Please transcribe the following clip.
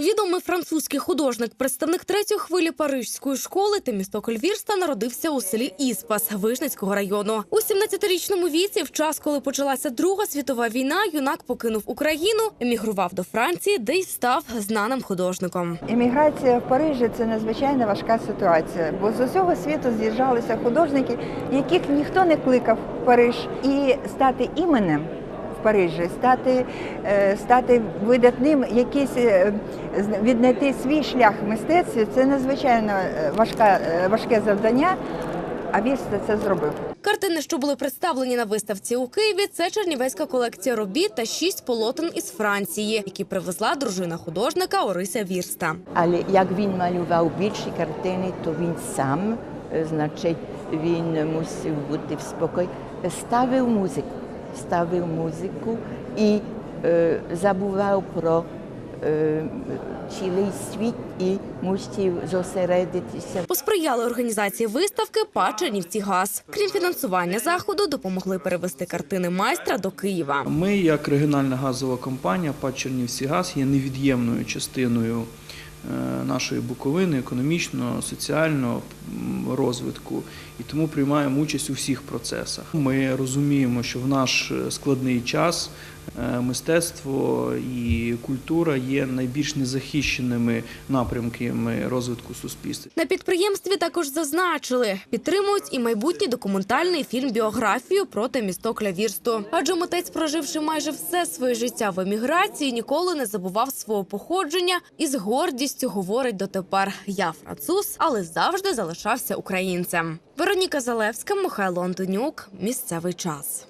Відомий французький художник, представник третьої хвилі парижської школи Темістокль Вірста народився у селі Іспас Вижницького району. У 17-річному віці, в час, коли почалася Друга світова війна, юнак покинув Україну, емігрував до Франції, де й став знаним художником. Еміграція в Парижі це надзвичайно важка ситуація, бо з усього світу з'їжджалися художники, яких ніхто не кликав в Париж, і стати іменем в Парижі, стати, е, стати видатним, якийсь е, віднайти свій шлях в мистецтві це надзвичайно е, важка, важке завдання. А Вірста це зробив. Картини, що були представлені на виставці у Києві, це чернівецька колекція робіт та шість полотен із Франції, які привезла дружина художника Орися Вірста. Але як він малював більші картини, то він сам, значить, він мусив бути в спокій, ставив музику, ставив музику і е, забував про е, цілий світ і мусив зосередитися Посприяли організації виставки ПА «Чернівці ГАЗ». Крім фінансування заходу, допомогли перевести картини майстра до Києва. Ми, як регіональна газова компанія ПАД «Чернівсігаз», є невід'ємною частиною нашої Буковини, економічного, соціального розвитку, і тому приймаємо участь у всіх процесах. Ми розуміємо, що в наш е, складний час е, мистецтво і культура є найбільш незахищеними напрямками розвитку суспільства. На підприємстві також зазначили, підтримують і майбутній документальний фільм біографію про Темістокля Вірсту. Адже митець, проживши майже все своє життя в еміграції, ніколи не забував свого походження і з гордістю говорить дотепер: я француз, але завжди залишався українцем. Вероніка Залевська, Михайло Антонюк. Місцевий час.